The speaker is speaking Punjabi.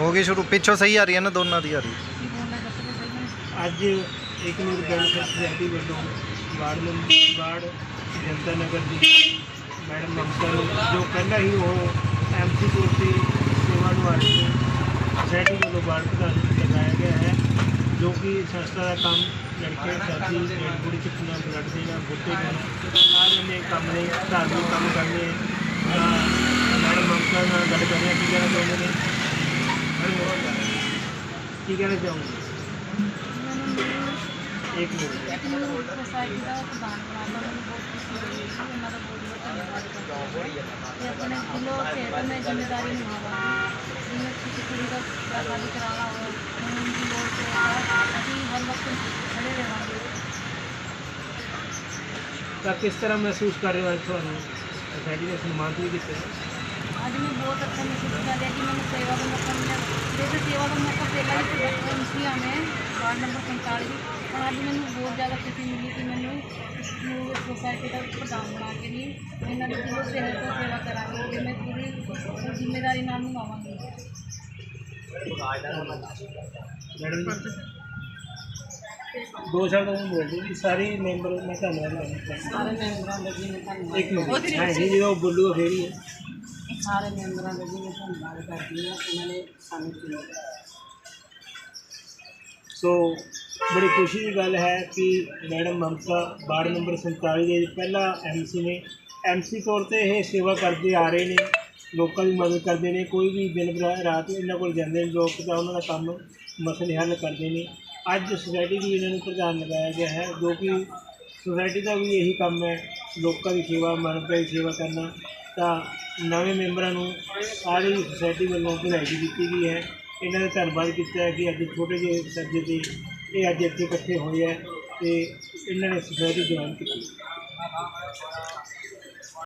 ਹੋ ਗਈ ਸ਼ੁਰੂ, ਪਿੱਛੋਂ ਸਹੀ ਆ ਰਹੀ ਹੈ ਨਾ, ਦੋਨਾਂ ਦੀ ਆ ਰਹੀ ਕੀ ਅੱਜ ਇੱਕ ਨੂਰ ਵੈਲਫੇਅਰ ਸੁਸਾਇਟੀ ਵੱਲੋਂ ward number ward Janta Nagar ਦੀ ਮੈਡਮ ਮਮਤਾ ਨੂੰ, ਜੋ ਪਹਿਲਾਂ ਹੀ ਉਹ ਐਮਸੀ ਕੋਲ ਸੇਵਾ ਨਿਭਾ ਰਹੇ ਨੇ ਵੱਲੋਂ ਵਾਰਡ ਪ੍ਰਧਾਨ ਲਗਾਇਆ ਗਿਆ ਹੈ, ਜੋ ਕਿ ਸੰਸਥਾ ਦਾ ਕੰਮ ਲੜਕੇ ਸਾਥੀ ਰੇਡ ਬੁੜੀ ਚੁੱਕਣਾ ਬਲੱਡ ਦੇਣਾ ਬੁੱਤੇ ਦੇਣਾ ਸਾਰੇ ਨੇ ਕੰਮ ਨੇ, ਧਾਰਮਿਕ ਕੰਮ ਕਰਨੇ ਤਾਂ ਮੈਡਮ ਮਮਤਾ ਨਾਲ ਗੱਲ ਕਰ ਰਹੇ ਕੀ ਕਹਿਣਾ ਚਾਹੁੰਦੇ ਨੇ? ਕੀ ਕਹਿਣਾ ਚਾਹੁੰਦੇ ਇੱਕ ਮਿੰਟ ਮੈਨੂੰ ਸੋਸਾਇਟੀ ਦਾ ਪ੍ਰਧਾਨ ਬਣਾਉਣਾ ਮੈਨੂੰ ਬਹੁਤ ਖੁਸ਼ੀ ਹੋਈ ਹੈ ਉਹਨਾਂ ਦਾ ਬਹੁਤ ਅੱਜ ਤੁਹਾਨੂੰ ਸੋਸਾਇਟੀ ਨੇ ਸਨਮਾਨਿਤ ਵੀ ਕੀਤਾ ਅੱਜ ਮੈਂ ਬਹੁਤ ਅੱਛਾ ਮਹਿਸੂਸ ਕਰ ਰਿਹਾ ਕਿ ਮੈਨੂੰ ਸੇਵਾ ਦਾ ਮੌਕਾ ਮਿਲਿਆ। ਵੈਸੇ ਸੇਵਾ ਦਾ ਮੌਕਾ ਪਹਿਲਾਂ ਵੀ ਪ੍ਰੋਡਕਟ ਮੁਸੀਆ ਮੈਂ ਵਾਰਡ ਨੰਬਰ 47 ਪਰ ਅੱਜ ਮੈਨੂੰ ਬਹੁਤ ਜ਼ਿਆਦਾ ਖੁਸ਼ੀ ਮਿਲੀ ਕਿ ਮੈਨੂੰ ਇਸ ਨੂੰ ਸੋਸਾਇਟੀ ਦਾ ਪ੍ਰਧਾਨ ਬਣਾ ਕੇ ਨਹੀਂ ਇਹਨਾਂ ਦੀ ਦਿਲੋਂ ਸੇਵਾ ਤੋਂ ਸੇਵਾ ਕਰਾਂਗੀ ਤੇ ਮੈਂ ਪੂਰੀ ਜ਼ਿੰਮੇਵਾਰੀ ਨਾਲ ਨਿਭਾਵਾਂਗੀ। ਮੈਡਮ ਜੀ ਦੋ ਸ਼ਬਦ ਮੈਂ ਬੋਲ ਦੂੰ ਸਾਰੇ ਮੈਂਬਰ ਮੈਂ ਧੰਨਵਾਦ ਕਰਦਾ ਸਾਰੇ ਮੈਂਬਰਾਂ ਦਾ ਜੀ ਮੈਂ ਧੰਨਵਾਦ। ਇੱਕ ਮਿੰਟ। ਹਾਂ ਜੀ ਜਦੋਂ ਬੋਲੂਗਾ ਫੇਰ ਹੀ ਹੈ। ਸਾਰੇ ਮੈਂਬਰਾਂ ਦਾ ਜੀ ਮੈਂ ਧੰਨਵਾਦ ਕਰਦੀ ਹਾਂ, ਉਹਨਾਂ ਨੇ ਸਾਨੂੰ ਚੁਣਿਆ ਸੋ ਬੜੀ ਖੁਸ਼ੀ ਦੀ ਗੱਲ ਹੈ ਕਿ ਮੈਡਮ ਮਮਤਾ ਵਾਰਡ ਨੰਬਰ 47 ਦੇ ਪਹਿਲਾ ਐਮਸੀ ਨੇ। ਐਮਸੀ ਤੌਰ ਤੇ ਇਹ ਸੇਵਾ ਕਰਦੇ ਆ ਰਹੇ ਨੇ, ਲੋਕਾਂ ਦੀ ਮਦਦ ਕਰਦੇ ਨੇ। ਕੋਈ ਵੀ ਦਿਨ ਰਾਤ ਇਹਨਾਂ ਕੋਲ ਜਾਂਦੇ ਨੇ, ਲੋਕ ਤਾਂ ਉਹਨਾਂ ਦਾ ਕੰਮ ਮਸਲੇ ਹੱਲ ਕਰਦੇ ਨੇ। ਅੱਜ ਸੁਸਾਇਟੀ ਦੀ ਇਹਨਾਂ ਨੂੰ ਪ੍ਰਧਾਨ ਲਗਾਇਆ ਗਿਆ ਹੈ, ਜੋ ਕਿ ਸੁਸਾਇਟੀ ਦਾ ਵੀ ਇਹੀ ਕੰਮ ਹੈ, ਲੋਕਾਂ ਦੀ ਸੇਵਾ ਮਾਨਵਤਾ ਦੀ ਸੇਵਾ ਕਰਨਾ। ਤਾਂ ਨਵੇਂ ਮੈਂਬਰਾਂ ਨੂੰ ਸਾਰੀ ਸੁਸਾਇਟੀ ਵੱਲੋਂ ਵਧਾਈ ਦਿੱਤੀ ਗਈ ਹੈ। ਇਹਨਾਂ ਦਾ ਧੰਨਵਾਦ ਕੀਤਾ ਹੈ ਕਿ ਅੱਜ ਛੋਟੇ ਜਿਹੇ ਦਰਜੇ ਤੇ ਇਹ ਅੱਜ ਇੱਥੇ ਇਕੱਠੇ ਹੋਏ ਹੈ ਤੇ ਇਹਨਾਂ ਨੇ ਸੁਸਾਇਟੀ ਜੁਆਇਨ ਕੀਤੀ।